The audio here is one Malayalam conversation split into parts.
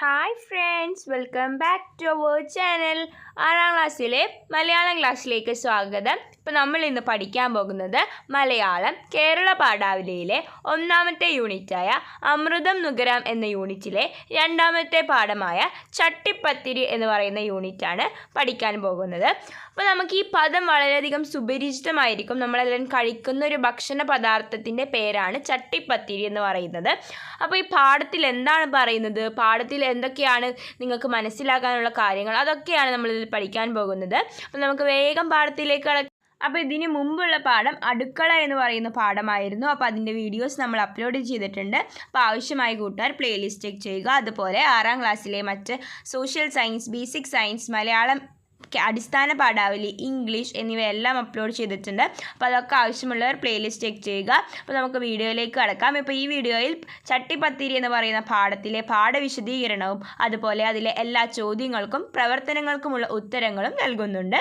Hi friends welcome back to our channel ആറാം ക്ലാസ്സിലെ മലയാളം ക്ലാസ്സിലേക്ക് സ്വാഗതം. ഇപ്പോൾ നമ്മൾ ഇന്ന് പഠിക്കാൻ പോകുന്നത് മലയാളം കേരള പാഠാവലിയിലെ ഒന്നാമത്തെ യൂണിറ്റായ അമൃതം നുകരാം എന്ന യൂണിറ്റിലെ രണ്ടാമത്തെ പാഠമായ ചട്ടിപ്പത്തിരി എന്ന് പറയുന്ന യൂണിറ്റാണ് പഠിക്കാൻ പോകുന്നത്. അപ്പോൾ നമുക്ക് ഈ പദം വളരെയധികം സുപരിചിതമായിരിക്കും. നമ്മളെല്ലാം കഴിക്കുന്ന ഒരു ഭക്ഷണ പദാർത്ഥത്തിന്റെ പേരാണ് ചട്ടിപ്പത്തിരി എന്ന് പറയുന്നത്. അപ്പോൾ ഈ പാഠത്തിൽ എന്താണ് പറയുന്നത്? പാഠത്തിൽ എന്തൊക്കെയാണ് നിങ്ങൾക്ക് മനസ്സിലാക്കാനുള്ള കാര്യങ്ങൾ? അതൊക്കെയാണ് നമ്മളിതിൽ പഠിക്കാൻ പോകുന്നത്. അപ്പോൾ നമുക്ക് വേഗം പാഠത്തിലേക്ക് അപ്പോൾ ഇതിന് മുമ്പുള്ള പാഠം അടുക്കള എന്ന് പറയുന്ന പാഠമായിരുന്നു. അപ്പോൾ അതിന്റെ വീഡിയോസ് നമ്മൾ അപ്ലോഡ് ചെയ്തിട്ടുണ്ട്. അപ്പോൾ ആവശ്യമായ കൂട്ടുകാർ പ്ലേലിസ്റ്റ് ചെക്ക് ചെയ്യുക. അതുപോലെ ആറാം ക്ലാസ്സിലെ മറ്റ് social science basic science Malayalam അടിസ്ഥാന പാഠാവലി ഇംഗ്ലീഷ് എന്നിവയെല്ലാം അപ്ലോഡ് ചെയ്തിട്ടുണ്ട്. അപ്പോൾ അതൊക്കെ ആവശ്യമുള്ളവർ പ്ലേലിസ്റ്റ് ചെക്ക് ചെയ്യുക. അപ്പോൾ നമുക്ക് വീഡിയോയിലേക്ക് കടക്കാം. ഇപ്പോൾ ഈ വീഡിയോയിൽ ചട്ടിപ്പത്തിരി എന്ന് പറയുന്ന പാഠത്തിലെ പാഠവിശദീകരണവും അതുപോലെ അതിലെ എല്ലാ ചോദ്യങ്ങൾക്കും പ്രവർത്തനങ്ങൾക്കുമുള്ള ഉത്തരങ്ങളും നൽകുന്നുണ്ട്.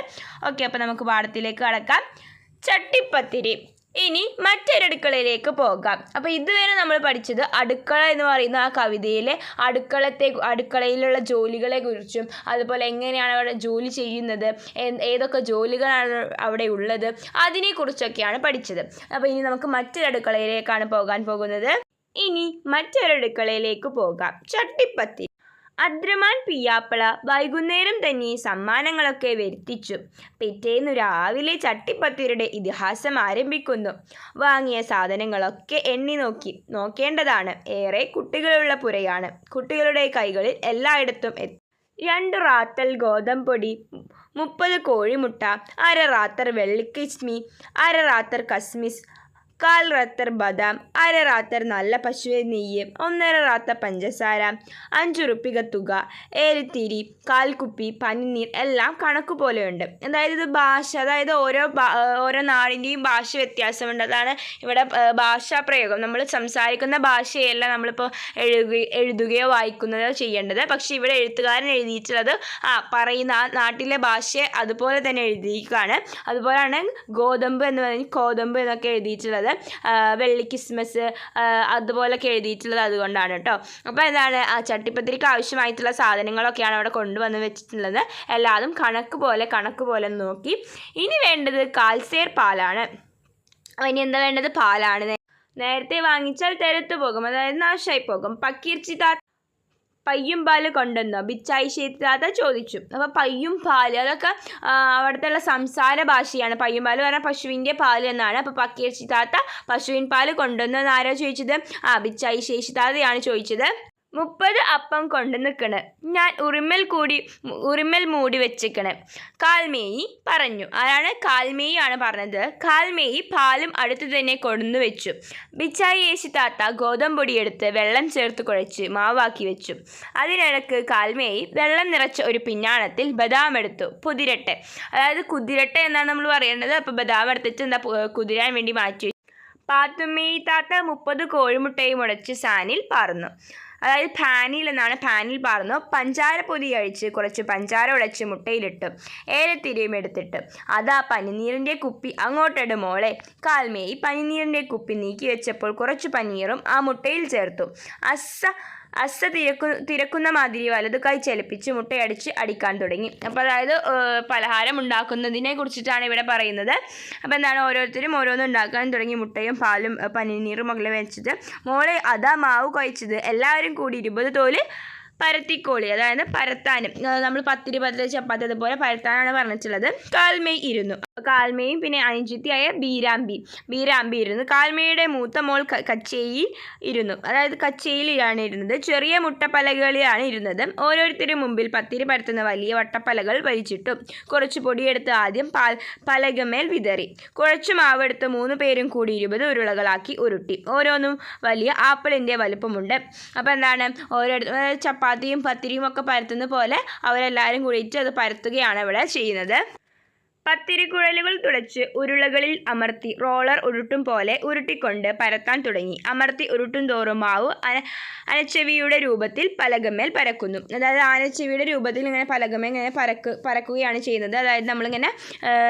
ഓക്കെ അപ്പോൾ നമുക്ക് പാഠത്തിലേക്ക് കടക്കാം. ചട്ടിപ്പത്തിരി. ഇനി മറ്റൊരടുക്കളയിലേക്ക് പോകാം. അപ്പോൾ ഇതുവരെ നമ്മൾ പഠിച്ചത് അടുക്കള എന്ന് പറയുന്ന ആ കവിതയിലെ അടുക്കളത്തെ അടുക്കളയിലുള്ള ജോലികളെ കുറിച്ചും അതുപോലെ എങ്ങനെയാണ് അവിടെ ജോലി ചെയ്യുന്നത് ഏതൊക്കെ ജോലികളാണ് അവിടെ ഉള്ളത് അതിനെക്കുറിച്ചൊക്കെയാണ് പഠിച്ചത്. അപ്പോൾ ഇനി നമുക്ക് മറ്റൊരടുക്കളയിലേക്കാണ് പോകാൻ പോകുന്നത്. ഇനി മറ്റൊരടുക്കളയിലേക്ക് പോകാം. ചട്ടിപ്പത്തി അദ്രമാൻ പിയാപ്പിള വൈകുന്നേരം തന്നെ സമ്മാനങ്ങളൊക്കെ വരുത്തിച്ചു. പിറ്റേന്നു രാവിലെ ചട്ടിപ്പത്തിരുടെ ഇതിഹാസം ആരംഭിക്കുന്നു. വാങ്ങിയ സാധനങ്ങളൊക്കെ എണ്ണി നോക്കി നോക്കേണ്ടതാണ്. ഏറെ കുട്ടികളുള്ള പുരയാണ്. കുട്ടികളുടെ കൈകളിൽ എല്ലായിടത്തും രണ്ട് റാത്തൽ ഗോതമ്പൊടി മുപ്പത് കോഴിമുട്ട അര റാത്തർ വെള്ളിക്കിസ്മി അര റാത്തർ കസ്മിസ് കാൽ റാത്തർ ബദാം അര റാത്തർ നല്ല പശുവെ നെയ്യ് ഒന്നര റാത്ത പഞ്ചസാര അഞ്ചു റുപ്പിക തുക ഏലത്തിരി കാൽക്കുപ്പി പനിനീർ എല്ലാം കണക്ക് പോലെയുണ്ട്. അതായത് ഇത് ഭാഷ അതായത് ഓരോ ഓരോ നാടിന്റെയും ഭാഷ വ്യത്യാസമുണ്ട്. അതാണ് ഇവിടെ ഭാഷാ പ്രയോഗം. നമ്മൾ സംസാരിക്കുന്ന ഭാഷയല്ല നമ്മളിപ്പോൾ എഴുതുക എഴുതുകയോ വായിക്കുന്നതോ ചെയ്യേണ്ടത്. പക്ഷേ ഇവിടെ എഴുത്തുകാരൻ എഴുതിയിട്ടുള്ളത് ആ പറയുന്ന ആ നാട്ടിലെ ഭാഷയെ അതുപോലെ തന്നെ എഴുതിയിരിക്കുകയാണ്. അതുപോലെയാണ് ഗോതമ്പ് എന്ന് പറഞ്ഞാൽ കോതമ്പ് എന്നൊക്കെ എഴുതിയിട്ടുള്ളത്. ആ, വെള്ളി ക്രിസ്മസ് അതുപോലൊക്കെ എഴുതിയിട്ടുള്ളത് അതുകൊണ്ടാണ് കേട്ടോ. അപ്പോൾ എന്താണ് ചട്ടിപ്പത്തിരിക്ക് ആവശ്യമായിട്ടുള്ള സാധനങ്ങളൊക്കെയാണ് അവിടെ കൊണ്ടുവന്ന് വെച്ചിട്ടുള്ളത്. എല്ലാതും കണക്ക് പോലെ കണക്ക് പോലെ നോക്കി. ഇനി വേണ്ടത് കാൽസേർ പാലാണ്. അപ്പോൾ ഇനി എന്താ വേണ്ടത്? പാലാണ്. നേരത്തെ വാങ്ങിച്ചാൽ തെരത്ത് പോകും. അതായത് നാശമായി പോകും. പക്കീർച്ചി താത്ത പയ്യും പാൽ കൊണ്ടുവന്നോ. ബിച്ചായി ശേത്രാത ചോദിച്ചു. അപ്പോൾ പയ്യും പാൽ അതൊക്കെ അവിടുത്തെ സംസാര ഭാഷയാണ്. പയ്യും പാൽ പറഞ്ഞാൽ പശുവിന്റെ പാൽ എന്നാണ്. അപ്പോൾ പക്കീർച്ചി താത്ത പശുവിൻ പാൽ കൊണ്ടുവന്നോ എന്നാരോ ചോദിച്ചത്? ആ ബിച്ചായി ശേഷിതാതയാണ് ചോദിച്ചത്. മുപ്പത് അപ്പം കൊണ്ട് നിൽക്കണ്. ഞാൻ ഉറിമൽ കൂടി ഉറിമൽ മൂടി വെച്ചിക്കണ് കാൽമേയി പറഞ്ഞു. ആരാണ്? കാൽമേയി ആണ് പറഞ്ഞത്. കാൽമേയി പാലും അടുത്ത് തന്നെ കൊണ്ടുവന്നു വെച്ചു. ബിച്ചായി യേശി താത്ത ഗോതമ്പൊടി എടുത്ത് വെള്ളം ചേർത്ത് കുഴച്ച് മാവാക്കി വെച്ചു. അതിനിടക്ക് കാൽമേയി വെള്ളം നിറച്ച ഒരു പിന്നാണത്തിൽ ബദാം എടുത്തു. പുതിരട്ടെ അതായത് കുതിരട്ടെ എന്നാണ് നമ്മൾ പറയേണ്ടത്. അപ്പോൾ ബദാം എടുത്തിട്ട് എന്താ കുതിരാൻ വേണ്ടി മാറ്റി. പാത്തുമ്മേയി താത്ത മുപ്പത് കോഴിമുട്ടയും ഉടച്ച് സാനിൽ പാർന്നു അതായത് പാനിൽ എന്നാണ് പാനിൽ പാർന്നു പഞ്ചാര പൊതി കഴിച്ച് കുറച്ച് പഞ്ചാര ഉടച്ച് മുട്ടയിലിട്ട് ഏലത്തിരിയും എടുത്തിട്ട് അതാ പനിനീരിന്റെ കുപ്പി അങ്ങോട്ടിട് മോളെ. കാൽമേയി പനിനീരിന്റെ കുപ്പി നീക്കി വെച്ചപ്പോൾ കുറച്ച് പനീറും ആ മുട്ടയിൽ ചേർത്തു. അസ്സ അസ്സ തിരക്കു തിരക്കുന്ന മാതിരി വലതു കൈ ചലിപ്പിച്ച് മുട്ടയടിച്ച് അടിക്കാൻ തുടങ്ങി. അപ്പോൾ അതായത് പലഹാരം ഉണ്ടാക്കുന്നതിനെ കുറിച്ചിട്ടാണ് ഇവിടെ പറയുന്നത്. അപ്പോൾ എന്താണ് ഓരോരുത്തരും ഓരോന്നും ഉണ്ടാക്കാൻ തുടങ്ങി മുട്ടയും പാലും പനിനീറും ഒക്കെ വെച്ചിട്ട് മോളെ അതാ മാവ് കുഴച്ചത്. എല്ലാവരും കൂടി ഇരുപത് തോൽ പരത്തിക്കോളി. അതായത് പരത്താനും. നമ്മൾ പത്തിരി പത്തിരി ചപ്പാത്തി അതുപോലെ പരത്താനാണ് പറഞ്ഞിട്ടുള്ളത്. കാൽമേയ് ഇരുന്നു. കാൽമേയും പിന്നെ അനുജിത്തിയായ ബീരാമ്പി. ബീരാമ്പി ഇരുന്നു. കാൽമേയുടെ മൂത്ത മോൾ കച്ചേയിൽ ഇരുന്നു. അതായത് കച്ചേയിലാണ് ഇരുന്നത്. ചെറിയ മുട്ടപ്പലകളിലാണ് ഇരുന്നത്. ഓരോരുത്തരും മുമ്പിൽ പത്തിരി പരത്തുന്ന വലിയ വട്ടപ്പലകൾ വലിച്ചിട്ടു. കുറച്ച് പൊടിയെടുത്ത് ആദ്യം പാൽ പലകമേൽ വിതറി. കുഴച്ചു മാവെടുത്ത് മൂന്ന് പേരും കൂടി ഇരുപത് ഉരുളകളാക്കി ഉരുട്ടി. ഓരോന്നും വലിയ ആപ്പിളിന്റെ വലുപ്പമുണ്ട്. അപ്പോൾ എന്താണ്? ഓരോ ചപ്പാത്തിയും പത്തിരിയും ഒക്കെ പരത്തുന്ന പോലെ അവരെല്ലാവരും കൂടിയിട്ട് അത് പരത്തുകയാണ് ഇവിടെ ചെയ്യുന്നത്. പത്തിരിക്കുഴലുകൾ തുടച്ച് ഉരുളകളിൽ അമർത്തി റോളർ ഉരുട്ടും പോലെ ഉരുട്ടിക്കൊണ്ട് പരത്താൻ തുടങ്ങി. അമർത്തി ഉരുട്ടും തോറും മാവ് അന അനച്ചെവിയുടെ രൂപത്തിൽ പലകമേൽ പരക്കുന്നു. അതായത് ആനച്ചെവിയുടെ രൂപത്തിൽ ഇങ്ങനെ പലകമേൽ ഇങ്ങനെ പരക്ക് പരക്കുകയാണ് ചെയ്യുന്നത്. അതായത് നമ്മളിങ്ങനെ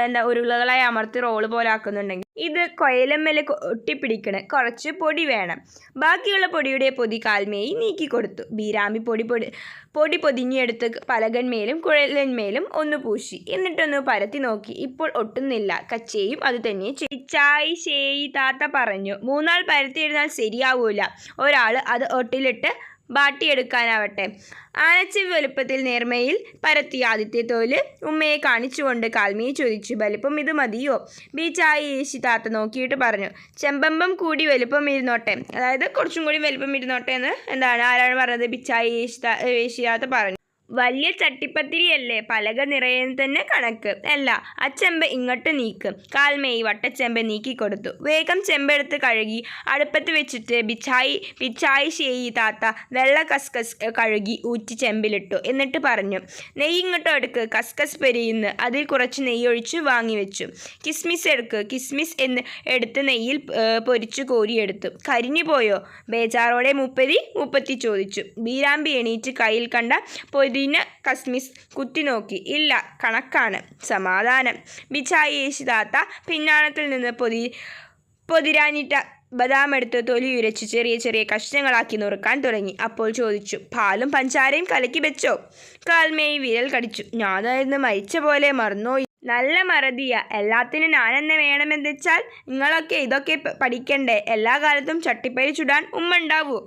എന്താ ഉരുളകളായി അമർത്തി റോൾ പോലെ ആക്കുന്നുണ്ടെങ്കിൽ ഇത് കൊയലമ്മൽ ഒട്ടിപ്പിടിക്കണം. കുറച്ച് പൊടി വേണം. ബാക്കിയുള്ള പൊടിയുടെ പൊതി കാൽമേയി നീക്കിക്കൊടുത്തു. ബീരാമി പൊടി പൊടി പൊടി പൊതിഞ്ഞെടുത്ത് പലകന്മേലും കുഴലന്മേലും ഒന്ന് പൂശി. എന്നിട്ടൊന്ന് പരത്തി നോക്കി. ഇപ്പോൾ ഒട്ടുന്നില്ല. കച്ചേയും അത് തന്നെ ചിച്ചായി ശേയി താത്ത പറഞ്ഞു മൂന്നാൾ പരത്തിയിരുന്നാൽ ശരിയാവൂല. ഒരാൾ അത് ഒട്ടിലിട്ട് ബാട്ടിയെടുക്കാനാവട്ടെ ആനച്ചിവ് വലുപ്പത്തിൽ നേർമയിൽ പരത്തിയ ആദ്യത്തെ തോൽ ഉമ്മയെ കാണിച്ചുകൊണ്ട് കാൽമിയെ ചോദിച്ചു വലിപ്പം ഇത് മതിയോ? ബീച്ചായി ഏശി താത്ത നോക്കിയിട്ട് പറഞ്ഞു ചെമ്പമ്പം കൂടി വലുപ്പം ഇരുന്നോട്ടെ. അതായത് കുറച്ചും കൂടി വലുപ്പം ഇരുന്നോട്ടെ എന്ന് എന്താണ് ആരാണ് പറഞ്ഞത്? ബിച്ചായി ഏശി താ ഏശി താത്ത പറഞ്ഞു. വലിയ ചട്ടിപ്പത്തിരിയല്ലേ? പലക നിറയെ തന്നെ കണക്ക്. അല്ല ആ ചെമ്പ് ഇങ്ങോട്ട് നീക്ക്. കാൽമേയി വട്ടച്ചെമ്പ് നീക്കിക്കൊടുത്തു വേഗം ചെമ്പെടുത്ത് കഴുകി അടുപ്പത്ത് വെച്ചിട്ട് ബിച്ചായി ബിച്ചായി ശേയി താത്ത വെള്ള കസ്കസ് കഴുകി ഊറ്റി ചെമ്പിലിട്ടു. എന്നിട്ട് പറഞ്ഞു നെയ്യ് ഇങ്ങോട്ട് എടുക്ക്. കസ്കസ് പെരിയുന്ന്. അതിൽ കുറച്ച് നെയ്യ് ഒഴിച്ച് വാങ്ങി വെച്ചു. കിസ്മിസ് എടുക്ക്. കിസ്മിസ് എന്ന് എടുത്ത് നെയ്യിൽ പൊരിച്ചു കോരിയെടുത്തു. കരിഞ്ഞു പോയോ? ബേജാറോടെ മുപ്പതി മുപ്പത്തി ചോദിച്ചു. ബീരാമ്പി എണീറ്റ് കയ്യിൽ കണ്ട പൊതിന കസ്മിസ് കുത്തിനോക്കി. ഇല്ല കണക്കാണ്. സമാധാനം. ബിച്ചായി യേശുദാത്ത പിന്നാണത്തിൽ നിന്ന് പൊതി പൊതിരാനിട്ട ബദാം എടുത്ത് തൊലി ഉരച്ച് ചെറിയ ചെറിയ കഷ്ണങ്ങളാക്കി നുറുക്കാൻ തുടങ്ങി. അപ്പോൾ ചോദിച്ചു പാലും പഞ്ചാരയും കലക്കി വെച്ചോ? കാൽമേയി വിരൽ കടിച്ചു. ഞാനായിരുന്നു മരിച്ച പോലെ മറന്നോയി നല്ല മറതിയ. എല്ലാത്തിനും ഞാനെന്നെ വേണമെന്ന് വെച്ചാൽ നിങ്ങളൊക്കെ ഇതൊക്കെ പഠിക്കണ്ടേ? എല്ലാ കാലത്തും ചട്ടിപ്പരി ചുടാൻ ഉമ്മ ഉണ്ടാവൂ.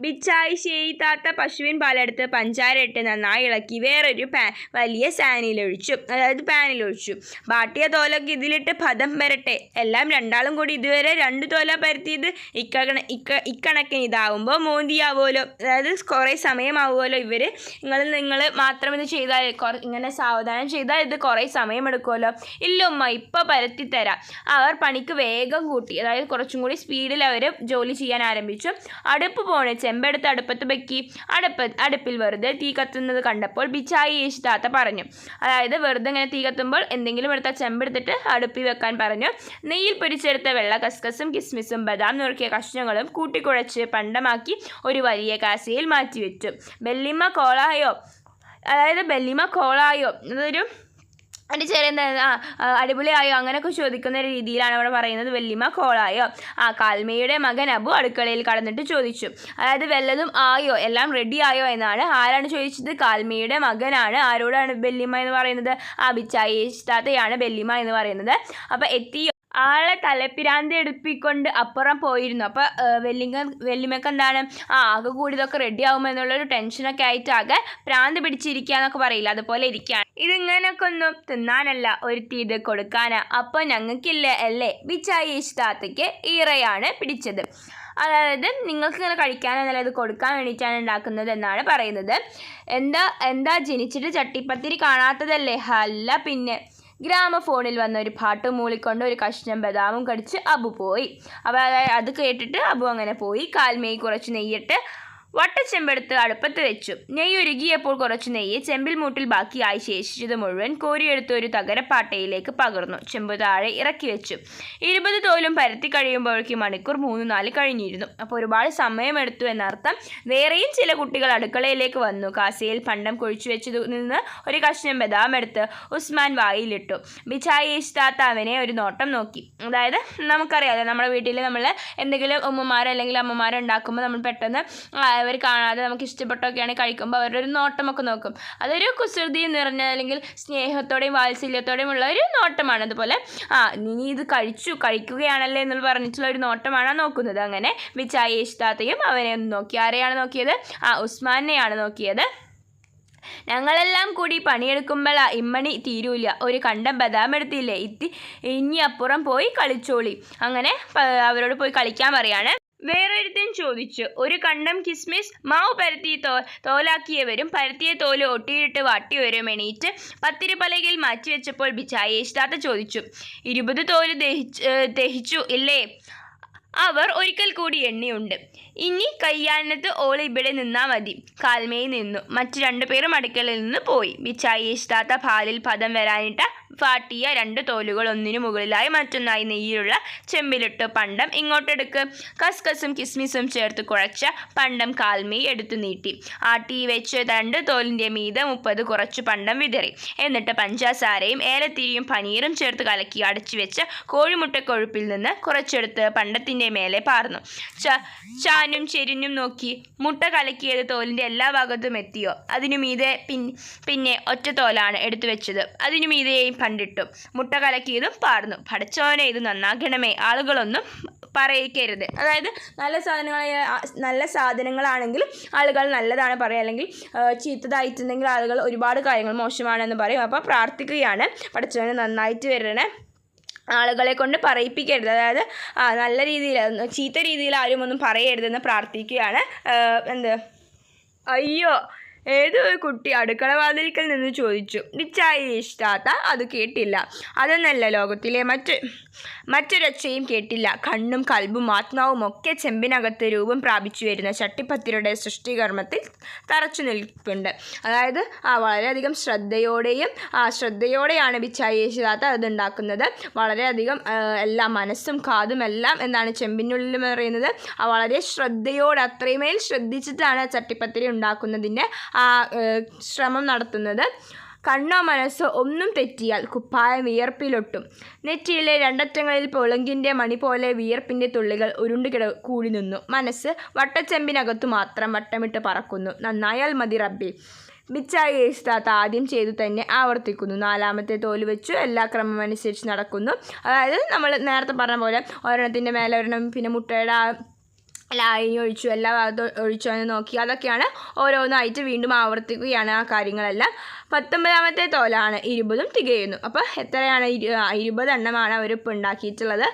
ബിച്ചായി ചെയ്താത്ത താത്ത പശുവിൻ പാലെടുത്ത് പഞ്ചാര ഇട്ട് നന്നായി ഇളക്കി വേറൊരു പാ വലിയ സാനിലൊഴിച്ചു അതായത് പാനിലൊഴിച്ചു ബാട്ടിയ തോലൊക്കെ ഇതിലിട്ട് പദം വരട്ടെ. എല്ലാം രണ്ടാളും കൂടി ഇതുവരെ രണ്ട് തോല പരത്തിയത് ഇക്കണ ഇക്ക ഇക്കണക്കിന് ഇതാവുമ്പോൾ മോന്തിയാവുമല്ലോ. അതായത് കുറേ സമയമാവുമല്ലോ ഇവർ നിങ്ങൾ നിങ്ങൾ മാത്രം ഇത് ചെയ്താൽ ഇങ്ങനെ സാവധാനം ചെയ്താൽ ഇത് കുറേ സമയമെടുക്കുമല്ലോ. ഇല്ല ഉമ്മ ഇപ്പോൾ പരത്തി തരാം. അവർ പണിക്ക് വേഗം കൂട്ടി അതായത് കുറച്ചും കൂടി സ്പീഡിൽ അവർ ജോലി ചെയ്യാൻ ആരംഭിച്ചു. അടുപ്പ് പോണ് ചെമ്പെടുത്ത് അടുപ്പത്ത് വെക്കി. അടുപ്പ് അടുപ്പിൽ വെറുതെ തീ കത്തുന്നത് കണ്ടപ്പോൾ ബിച്ചായി യേശു താത്ത പറഞ്ഞു. അതായത് വെറുതെ ഇങ്ങനെ തീ കത്തുമ്പോൾ എന്തെങ്കിലും എടുത്ത ചെമ്പെടുത്തിട്ട് അടുപ്പിൽ വെക്കാൻ പറഞ്ഞു. നെയ്യിൽ പൊരിച്ചെടുത്ത വെള്ള കസ്കസും കിസ്മിസും ബദാം നുറുക്കിയ കഷ്ണങ്ങളും കൂട്ടിക്കുഴച്ച് പണ്ടമാക്കി ഒരു വലിയ കാസയിൽ മാറ്റിവെച്ചു. ബെല്ലിമ കോളായോ? അതായത് ബെല്ലിമ കോളായോ? അതൊരു ചെറിയ എന്താ ആ അടിപൊളിയായോ? അങ്ങനെയൊക്കെ ചോദിക്കുന്ന രീതിയിലാണ് അവിടെ പറയുന്നത്. വല്യമ്മ കോളായോ? ആ കാൽമയുടെ മകൻ അബു അടുക്കളയിൽ കടന്നിട്ട് ചോദിച്ചു. അതായത് വല്ലതും ആയോ? എല്ലാം റെഡി ആയോ എന്നാണ്. ആരാണ് ചോദിച്ചത്? കാൽമയുടെ മകനാണ്. ആരോടാണ് വെല്ലിമ എന്ന് പറയുന്നത്? ആ ബിച്ചായി താത്തയാണ് ബെല്ലിമ്മ എന്ന് പറയുന്നത്. അപ്പോൾ എത്തിയോ? ആളെ തലപ്പിരാന്തി എടുപ്പിക്കൊണ്ട് അപ്പുറം പോയിരുന്നു. അപ്പോൾ വെല്ലിങ്ങ വെല്ലിമക്ക് എന്താണ്? ആ ആകെ കൂടി ഇതൊക്കെ റെഡി ആകുമെന്നുള്ളൊരു ടെൻഷനൊക്കെ ആയിട്ട് ആകെ പ്രാന്ത് പിടിച്ചിരിക്കുക എന്നൊക്കെ പറയില്ല. അതുപോലെ ഇരിക്കുകയാണ് ഇതിങ്ങനെയൊക്കെ ഒന്നും തിന്നാനല്ല. ഒരുത്തി ഇത് കൊടുക്കാനാ. അപ്പോൾ ഞങ്ങൾക്കില്ല അല്ലേ? ബിച്ചായി ഇഷ്ടാത്തയ്ക്ക് ഈറയാണ് പിടിച്ചത്. അതായത് നിങ്ങൾക്ക് ഇങ്ങനെ കഴിക്കാനെന്നല്ല ഇത് കൊടുക്കാൻ വേണ്ടിയിട്ടാണ് ഉണ്ടാക്കുന്നത് എന്നാണ് പറയുന്നത്. എന്താ എന്താ ജനിച്ചിട്ട് ചട്ടിപ്പത്തിരി കാണാത്തതല്ലേ? അല്ല പിന്നെ. ഗ്രാമഫോണിൽ വന്ന ഒരു പാട്ട് മൂളിക്കൊണ്ട് ഒരു കഷ്ണം ബദാമും കടിച്ച് അബു പോയി. അപ്പോൾ അത് കേട്ടിട്ട് അബു അങ്ങനെ പോയി. കാൽമേയി കുറച്ച് നെയ്യിട്ട് വട്ടച്ചെമ്പെടുത്ത് അടുപ്പത്ത് വെച്ചു. നെയ്യ് ഉരുകിയപ്പോൾ കുറച്ച് നെയ്യ് ചെമ്പിൽ മൂട്ടിൽ ബാക്കിയായി ശേഷിച്ചത് മുഴുവൻ കോരിയെടുത്ത് ഒരു തകരപ്പാട്ടയിലേക്ക് പകർന്നു. ചെമ്പ് താഴെ ഇറക്കി വെച്ചു. ഇരുപത് തോലും പരത്തി കഴിയുമ്പോഴേക്കും മണിക്കൂർ മൂന്ന് നാല് കഴിഞ്ഞിരുന്നു. അപ്പോൾ ഒരുപാട് സമയമെടുത്തു എന്നർത്ഥം വേറെയും ചില കുട്ടികൾ അടുക്കളയിലേക്ക് വന്നു. കാസയിൽ പണ്ടം കുഴിച്ചു വെച്ചതിൽ നിന്ന് ഒരു കഷ്ണം ബദാം എടുത്ത് ഉസ്മാൻ വായിലിട്ടു. ബിച്ചായി ഇഷ്ടാത്ത അവനെ ഒരു നോട്ടം നോക്കി. അതായത് നമുക്കറിയാതെ നമ്മുടെ വീട്ടിൽ നമ്മൾ എന്തെങ്കിലും ഉമ്മമാരോ അല്ലെങ്കിൽ അമ്മമാരോ ഉണ്ടാക്കുമ്പോൾ നമ്മൾ പെട്ടെന്ന് അവർ കാണാതെ നമുക്ക് ഇഷ്ടപ്പെട്ടൊക്കെയാണ് കഴിക്കുമ്പോൾ അവരുടെ ഒരു നോട്ടമൊക്കെ നോക്കും. അതൊരു കുസൃതി നിറഞ്ഞ അല്ലെങ്കിൽ സ്നേഹത്തോടെയും വാത്സല്യത്തോടെയും ഉള്ള ഒരു നോട്ടമാണ്. അതുപോലെ ആ നീ ഇത് കഴിച്ചു കഴിക്കുകയാണല്ലേ എന്നുള്ള പറഞ്ഞിട്ടുള്ള ഒരു നോട്ടമാണ് നോക്കുന്നത്. അങ്ങനെ വിചായ ഇഷ്ടാത്തയും അവനെ നോക്കി. ആരെയാണ് നോക്കിയത്? ആ ഉസ്മാനെയാണ് നോക്കിയത്. ഞങ്ങളെല്ലാം കൂടി പണിയെടുക്കുമ്പോഴാ ഇമ്മണി തീരൂല. ഒരു കണ്ടം ബദാം എടുത്തില്ലേ? ഇത്തി ഇനി അപ്പുറം പോയി കളിച്ചോളി. അങ്ങനെ അവരോട് പോയി കളിക്കാൻ പറയാണ്. വേറൊരുത്തൻ ചോദിച്ചു ഒരു കണ്ടം കിസ്മിസ് മാവ് പരത്തി തോ തോലാക്കിയവരും പരത്തിയ തോൽ ഒട്ടിയിട്ട് വാട്ടിയവരും എണീറ്റ് പത്തിരി പലകയിൽ മാറ്റിവെച്ചപ്പോൾ ബിച്ചായി ഇഷ്ടാത്ത ചോദിച്ചു ഇരുപത് തോൽ ദഹിച്ചു ദഹിച്ചു ഇല്ലേ? അവർ ഒരിക്കൽ കൂടി എണ്ണിയുണ്ട്. ഇനി കയ്യാനത്ത് ഓൾ ഇവിടെ നിന്നാ മതി. കാൽമേയിൽ നിന്നു. മറ്റു രണ്ടുപേരും അടുക്കളയിൽ നിന്ന് പോയി. മിച്ചായി ഇഷ്ടാത്ത പാലിൽ പദം വരാനിട്ട ഫാട്ടിയ രണ്ട് തോലുകൾ ഒന്നിനു മുകളിലായി മറ്റൊന്നായി നെയ്യിലുള്ള ചെമ്പിലിട്ട് പണ്ടം ഇങ്ങോട്ടെടുക്ക്. കസ്കസും കിസ്മിസും ചേർത്ത് കുഴച്ച പണ്ടം കാൽമീ എടുത്തു നീട്ടി. ആട്ടി വെച്ച് രണ്ട് തോലിന്റെ മീതെ മുപ്പത് കുറച്ച് പണ്ടം വിതറി. എന്നിട്ട് പഞ്ചസാരയും ഏലത്തിരിയും പനീറും ചേർത്ത് കലക്കി അടച്ചു വെച്ച് കോഴിമുട്ടക്കൊഴുപ്പിൽ നിന്ന് കുറച്ചെടുത്ത് പണ്ടത്തിന്റെ മേലെ പാർന്നു. ച ചാനും ചെരിഞ്ഞും നോക്കി മുട്ട കലക്കിയത് തോലിന്റെ എല്ലാ ഭാഗത്തും എത്തിയോ? അതിനു മീതെ പിൻ പിന്നെ ഒറ്റ തോലാണ് എടുത്തു വെച്ചത്. അതിനു മീതെയും പണ്ടിട്ടു. മുട്ട കലക്കിയതും പാർന്നു പഠിച്ചവനെ ഇത് നന്നാക്കണമേ. ആളുകളൊന്നും പറയിക്കരുത്. അതായത് നല്ല സാധനങ്ങൾ നല്ല സാധനങ്ങളാണെങ്കിൽ ആളുകൾ നല്ലതാണ് പറയുക. അല്ലെങ്കിൽ ചീത്തതായിട്ടുണ്ടെങ്കിൽ ആളുകൾ ഒരുപാട് കാര്യങ്ങൾ മോശമാണെന്ന് പറയും. അപ്പോൾ പ്രാർത്ഥിക്കുകയാണ്. പഠിച്ചവന് നന്നായിട്ട് വരണേ. ആളുകളെ കൊണ്ട് പറയിപ്പിക്കരുത്. അതായത് നല്ല രീതിയിൽ ചീത്ത രീതിയിൽ ആരും ഒന്നും പറയരുതെന്ന് പ്രാർത്ഥിക്കുകയാണ്. എന്ത്? അയ്യോ ഏതോ ഒരു കുട്ടി അടുക്കള വാതിൽക്കൽ നിന്ന് ചോദിച്ചു നിച്ചായി ഇഷ്ടാത്ത? അത് കേട്ടില്ല. അതെന്നല്ല ലോകത്തിലെ മറ്റ് മറ്റൊരൊച്ചയും കേട്ടില്ല. കണ്ണും കൽബും ആത്മാവും ഒക്കെ ചെമ്പിനകത്ത് രൂപം പ്രാപിച്ചു വരുന്ന ചട്ടിപ്പത്തിരുടെ സൃഷ്ടികർമ്മത്തിൽ തറച്ചു നിൽപ്പുണ്ട്. അതായത് ആ വളരെയധികം ശ്രദ്ധയോടെയും ആ ശ്രദ്ധയോടെയാണ് ബിച്ചായി യേശുദാത്ത അത് ഉണ്ടാക്കുന്നത്. വളരെയധികം എല്ലാ മനസ്സും കാതും എല്ലാം എന്നാണ് ചെമ്പിനുള്ളിൽ പറയുന്നത്. ആ വളരെ ശ്രദ്ധയോടെ അത്രയുമേൽ ശ്രദ്ധിച്ചിട്ടാണ് ചട്ടിപ്പത്തിരി ഉണ്ടാക്കുന്നതിന്റെ ശ്രമം നടത്തുന്നത്. കണ്ണോ മനസ്സോ ഒന്നും തെറ്റിയാൽ കുപ്പായം വിയർപ്പിലൊട്ടും. നെറ്റിയിലെ രണ്ടറ്റങ്ങളിൽ പൊളങ്കിന്റെ മണി പോലെ വിയർപ്പിന്റെ തുള്ളികൾ ഉരുണ്ടു കിട നിന്നു. മനസ്സ് വട്ടച്ചെമ്പിനകത്തു മാത്രം വട്ടമിട്ട് പറക്കുന്നു. നന്നായാൽ മതി റബ്ബി. ബിച്ചായി യേശുദാത്ത ആദ്യം ചെയ്തു തന്നെ ആവർത്തിക്കുന്നു. നാലാമത്തെ തോൽ വെച്ചു. എല്ലാ ക്രമം അനുസരിച്ച് നടക്കുന്നു. അതായത് നമ്മൾ നേരത്തെ പറഞ്ഞ പോലെ ഒരെണ്ണത്തിന്റെ മേലെ ഒരെണ്ണം പിന്നെ മുട്ടയുടെ ആ ലായനി ഒഴിച്ചു എല്ലാ ഭാഗത്തും ഒഴിച്ചു എന്ന് നോക്കി. അതൊക്കെയാണ് ഓരോന്നായിട്ട് വീണ്ടും ആവർത്തിക്കുകയാണ് ആ കാര്യങ്ങളെല്ലാം. പത്തൊമ്പതാമത്തെ തോലാണ് ഇരുപതും തികയുന്നു. അപ്പോൾ എത്രയാണ് ഇരുപതെണ്ണമാണ് അവരിപ്പോൾ ഉണ്ടാക്കിയിട്ടുള്ളത്.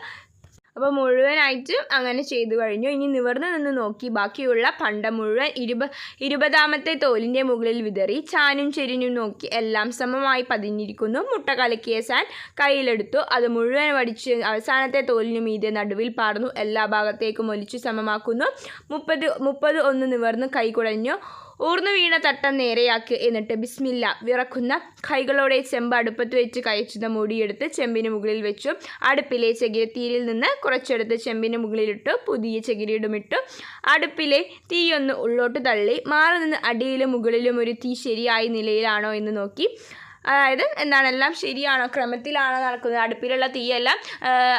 അപ്പോൾ മുഴുവനായിട്ടും അങ്ങനെ ചെയ്തു കഴിഞ്ഞു. ഇനി നിവർന്നു നിന്ന് നോക്കി ബാക്കിയുള്ള പണ്ടം മുഴുവൻ ഇരുപ ഇരുപതാമത്തെ തോലിന്റെ മുകളിൽ വിതറി ചാനും ചെരിഞ്ഞും നോക്കി എല്ലാം സമമായി പതിഞ്ഞിരിക്കുന്നു. മുട്ട കലക്കിയ സാൻ കയ്യിലെടുത്തു. അത് മുഴുവൻ വടിച്ച് അവസാനത്തെ തോലിനു മീതെ നടുവിൽ പാർന്നു. എല്ലാ ഭാഗത്തേക്കും ഒലിച്ചു സമമാക്കുന്നു. മുപ്പത് മുപ്പത് ഒന്ന് നിവർന്ന് കൈ കുടഞ്ഞു. ഊർന്നു വീണ തട്ടം നേരെയാക്കി എന്നിട്ട് ബിസ്മില്ല വിറക്കുന്ന കൈകളോടെ ചെമ്പ് അടുപ്പത്ത് വെച്ച് കയച്ചുന്ന മൂടിയെടുത്ത് ചെമ്പിന് മുകളിൽ വെച്ചു. അടുപ്പിലെ ചകിരിത്തീരിൽ നിന്ന് കുറച്ചെടുത്ത് ചെമ്പിന് മുകളിലിട്ടു. പുതിയ ചകിരിയിടുമിട്ടു. അടുപ്പിലെ തീയൊന്ന് ഉള്ളോട്ട് തള്ളി. മാറി നിന്ന് അടിയിലും മുകളിലും ഒരു തീ ശരിയായ നിലയിലാണോ എന്ന് നോക്കി. അതായത് എന്താണ് എല്ലാം ശരിയാണോ? ക്രമത്തിലാണോ നടക്കുന്നത്? അടുപ്പിലുള്ള തീയെല്ലാം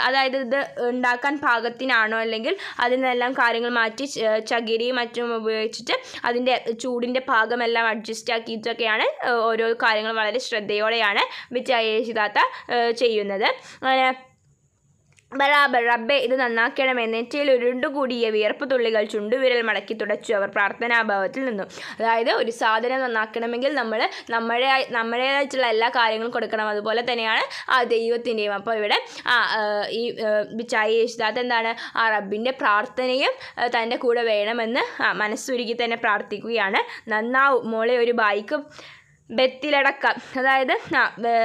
അതായത് ഇത് ഉണ്ടാക്കാൻ പാകത്തിനാണോ? അല്ലെങ്കിൽ അതിൽ നിന്നെല്ലാം കാര്യങ്ങൾ മാറ്റി ചകിരിയും മറ്റും ഉപയോഗിച്ചിട്ട് അതിന്റെ ചൂടിന്റെ പാകമെല്ലാം അഡ്ജസ്റ്റ് ആക്കിയിട്ടൊക്കെയാണ് ഓരോ കാര്യങ്ങൾ വളരെ ശ്രദ്ധയോടെയാണ് വിജയേഷിതാത്ത ചെയ്യുന്നത്. ബറാബർ റബ്ബെ ഇത് നന്നാക്കണമേ നെറ്റിയിൽ ഉരുണ്ടുകൂടിയ വിയർപ്പ് തുള്ളികൾ ചുണ്ടുവിരൽ മടക്കി തുടച്ചു അവർ പ്രാർത്ഥനാഭാവത്തിൽ നിന്നു. അതായത് ഒരു സാധനം നന്നാക്കണമെങ്കിൽ നമ്മൾ നമ്മുടെ നമ്മുടേതായിട്ടുള്ള എല്ലാ കാര്യങ്ങളും കൊടുക്കണം. അതുപോലെ തന്നെയാണ് ആ ദൈവത്തിന്റെയും. അപ്പോൾ ഇവിടെ ആ ഈ ബിച്ചായി യേശുദാത്ത് എന്താണ്? ആ റബ്ബിന്റെ പ്രാർത്ഥനയും തന്റെ കൂടെ വേണമെന്ന് മനസ്സുരുക്കി തന്നെ പ്രാർത്ഥിക്കുകയാണ്. നന്നാവും. മോളെ ഒരു ബൈക്കും ബെത്തിലടക്കം. അതായത്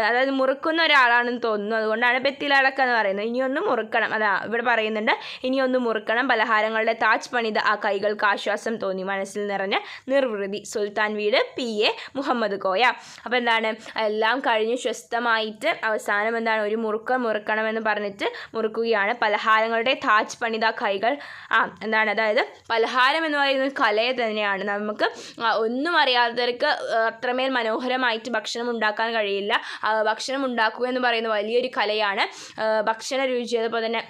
അതായത് മുറുക്കുന്ന ഒരാളാണെന്ന് തോന്നുന്നു. അതുകൊണ്ടാണ് ബെത്തിലടക്കം എന്ന് പറയുന്നത്. ഇനിയൊന്ന് മുറുക്കണം. അതാ ഇവിടെ പറയുന്നുണ്ട് ഇനിയൊന്ന് മുറുക്കണം. പലഹാരങ്ങളുടെ താജ് പണിത ആ കൈകൾക്ക് ആശ്വാസം തോന്നി. മനസ്സിൽ നിറഞ്ഞ നിർവൃതി. സുൽത്താൻ വീട് പി. എ. മുഹമ്മദ് കോയ. അപ്പോൾ എന്താണ്? എല്ലാം കഴിഞ്ഞ് സ്വസ്ഥമായിട്ട് അവസാനം എന്താണ്? ഒരു മുറുക്കം മുറുക്കണമെന്ന് പറഞ്ഞിട്ട് മുറുക്കുകയാണ്. പലഹാരങ്ങളുടെ താജ് പണിത കൈകൾ ആ എന്താണ്? അതായത് പലഹാരം എന്ന് പറയുന്നത് കലയെ തന്നെയാണ്. നമുക്ക് ഒന്നും അറിയാത്തവർക്ക് അത്രമേൽ അത്രമേൽ മനോഹരമായിട്ട് ഭക്ഷണം ഉണ്ടാക്കാൻ കഴിയില്ല. ഭക്ഷണം ഉണ്ടാക്കുക എന്ന് പറയുന്ന വലിയൊരു കലയാണ് ഭക്ഷണ രുചി. അതുപോലെ തന്നെ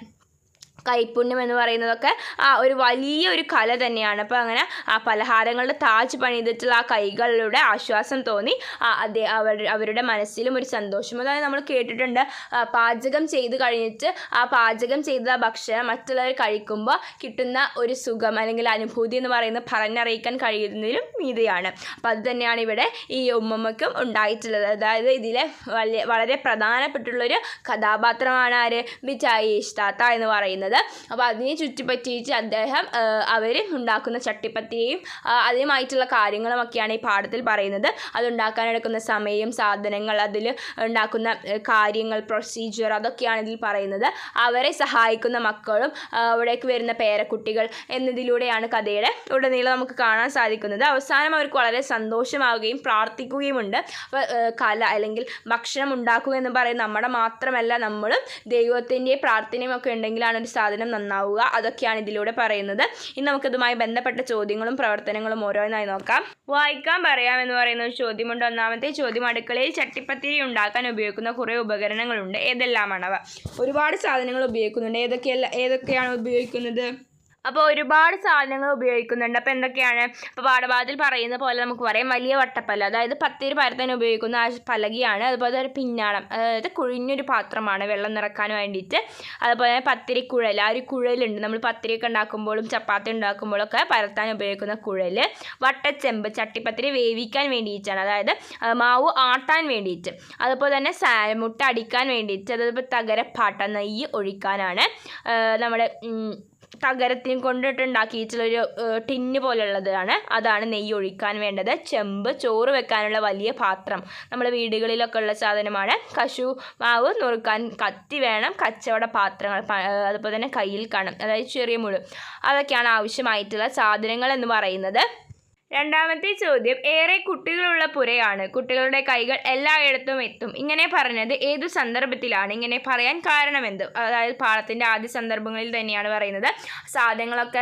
കൈപ്പുണ്യം എന്ന് പറയുന്നതൊക്കെ ആ ഒരു വലിയ ഒരു കല തന്നെയാണ്. അപ്പോൾ അങ്ങനെ ആ പലഹാരങ്ങളുടെ താജ് പണിതിട്ടുള്ള ആ കൈകളിലൂടെ ആശ്വാസം തോന്നി. അതേ അവർ അവരുടെ മനസ്സിലും ഒരു സന്തോഷം. അതായത് നമ്മൾ കേട്ടിട്ടുണ്ട് പാചകം ചെയ്ത് കഴിഞ്ഞിട്ട് ആ പാചകം ചെയ്ത ഭക്ഷണം മറ്റുള്ളവർ കഴിക്കുമ്പോൾ കിട്ടുന്ന ഒരു സുഖം അല്ലെങ്കിൽ അനുഭൂതി എന്ന് പറയുന്നത് പറഞ്ഞറിയിക്കാൻ കഴിയുന്നതിലും മീതെയാണ്. അപ്പോൾ അത് തന്നെയാണ് ഇവിടെ ഈ ഉമ്മമ്മയ്ക്കും ഉണ്ടായിട്ടുള്ളത്. അതായത് ഇതിലെ വലിയ വളരെ പ്രധാനപ്പെട്ടുള്ളൊരു കഥാപാത്രമാണ് ആര്? ബിച്ചായി ഇഷ്താത്ത എന്ന് പറയുന്നത്. പറയുന്നത് അപ്പോൾ അതിനെ ചുറ്റിപ്പറ്റിയിട്ട് അദ്ദേഹം അവർ ഉണ്ടാക്കുന്ന ചട്ടിപ്പത്തിയും അതേമായിട്ടുള്ള കാര്യങ്ങളുമൊക്കെയാണ് ഈ പാഠത്തിൽ പറയുന്നത്. അതുണ്ടാക്കാൻ എടുക്കുന്ന സമയം സാധനങ്ങൾ അതിൽ ഉണ്ടാക്കുന്ന കാര്യങ്ങൾ പ്രൊസീജിയർ അതൊക്കെയാണ് ഇതിൽ പറയുന്നത്. അവരെ സഹായിക്കുന്ന മക്കളും അവിടേക്ക് വരുന്ന പേരക്കുട്ടികൾ എന്നതിലൂടെയാണ് കഥയുടെ ഉടനീളം നമുക്ക് കാണാൻ സാധിക്കുന്നത്. അവസാനം അവർക്ക് വളരെ സന്തോഷമാവുകയും പ്രാർത്ഥിക്കുകയുമുണ്ട്. അപ്പോൾ കല അല്ലെങ്കിൽ ഭക്ഷണം ഉണ്ടാക്കുക എന്ന് പറയുന്നത് നമ്മുടെ മാത്രമല്ല നമ്മളും ദൈവത്തിന്റെ പ്രാർത്ഥനയും ഒക്കെ ഉണ്ടെങ്കിലാണ് ഒരു സാധനം നന്നാവുക. അതൊക്കെയാണ് ഇതിലൂടെ പറയുന്നത്. ഇനി നമുക്കിതുമായി ബന്ധപ്പെട്ട ചോദ്യങ്ങളും പ്രവർത്തനങ്ങളും ഓരോന്നായി നോക്കാം. വായിക്കാൻ പറയാമെന്ന് പറയുന്ന ഒരു ചോദ്യമുണ്ട്. ഒന്നാമത്തെ ചോദ്യം അടുക്കളയിൽ ചട്ടിപ്പത്തിരി ഉണ്ടാക്കാൻ ഉപയോഗിക്കുന്ന കുറേ ഉപകരണങ്ങളുണ്ട്. ഏതെല്ലാമാണവ? ഒരുപാട് സാധനങ്ങൾ ഉപയോഗിക്കുന്നുണ്ട്. ഏതൊക്കെയല്ല ഏതൊക്കെയാണ് ഉപയോഗിക്കുന്നത്? അപ്പോൾ ഒരുപാട് സാധനങ്ങൾ ഉപയോഗിക്കുന്നുണ്ട്. അപ്പോൾ എന്തൊക്കെയാണ്? അപ്പോൾ പാഠഭാഗത്തിൽ പറയുന്ന പോലെ നമുക്ക് പറയാം. വലിയ വട്ടപ്പല അതായത് പത്തിരി പരത്താൻ ഉപയോഗിക്കുന്ന ആ പലകയാണ്. അതുപോലെ ഒരു പിന്നാളം അതായത് കുഴിഞ്ഞൊരു പാത്രമാണ് വെള്ളം നിറക്കാൻ വേണ്ടിയിട്ട്. അതുപോലെ പത്തിരി കുഴൽ ആ ഒരു കുഴലുണ്ട്. നമ്മൾ പത്തിരിയൊക്കെ ഉണ്ടാക്കുമ്പോഴും ചപ്പാത്തി ഉണ്ടാക്കുമ്പോഴൊക്കെ പരത്താൻ ഉപയോഗിക്കുന്ന കുഴൽ. വട്ടച്ചെമ്പ് ചട്ടിപ്പത്തിരി വേവിക്കാൻ വേണ്ടിയിട്ടാണ്. അതായത് മാവ് ആട്ടാൻ വേണ്ടിയിട്ട്. അതുപോലെ തന്നെ സാരമുട്ട അടിക്കാൻ വേണ്ടിയിട്ട്. അതായത് തകരപ്പാട്ട നെയ്യ് ഒഴിക്കാനാണ്. നമ്മുടെ ഉം, തകരത്തിന് കൊണ്ടിട്ടുണ്ടാക്കിയിട്ടുള്ളൊരു ടിന്ന് പോലുള്ളതാണ്. അതാണ് നെയ്യ് ഒഴിക്കാൻ വേണ്ടത്. ചെമ്പ് ചോറ് വെക്കാനുള്ള വലിയ പാത്രം നമ്മുടെ വീടുകളിലൊക്കെ ഉള്ള സാധനമാണ്. കശു മാവ് നുറുക്കാൻ കത്തി വേണം. കച്ചവട പാത്രങ്ങൾ അതുപോലെ തന്നെ കയ്യിൽ കാണും. അതായത് ചെറിയ മുഴു. അതൊക്കെയാണ് ആവശ്യമായിട്ടുള്ള സാധനങ്ങൾ എന്ന് പറയുന്നത്. രണ്ടാമത്തെ ചോദ്യം ഏറെ കുട്ടികളുള്ള പുരയാണ്. കുട്ടികളുടെ കൈകൾ എല്ലായിടത്തും എത്തും. ഇങ്ങനെ പറഞ്ഞത് ഏതു സന്ദർഭത്തിലാണ്? ഇങ്ങനെ പറയാൻ കാരണമെന്ത് അതായത് പാഠത്തിന്റെ ആദ്യ സന്ദർഭങ്ങളിൽ തന്നെയാണ് പറയുന്നത്. സാധനങ്ങളൊക്കെ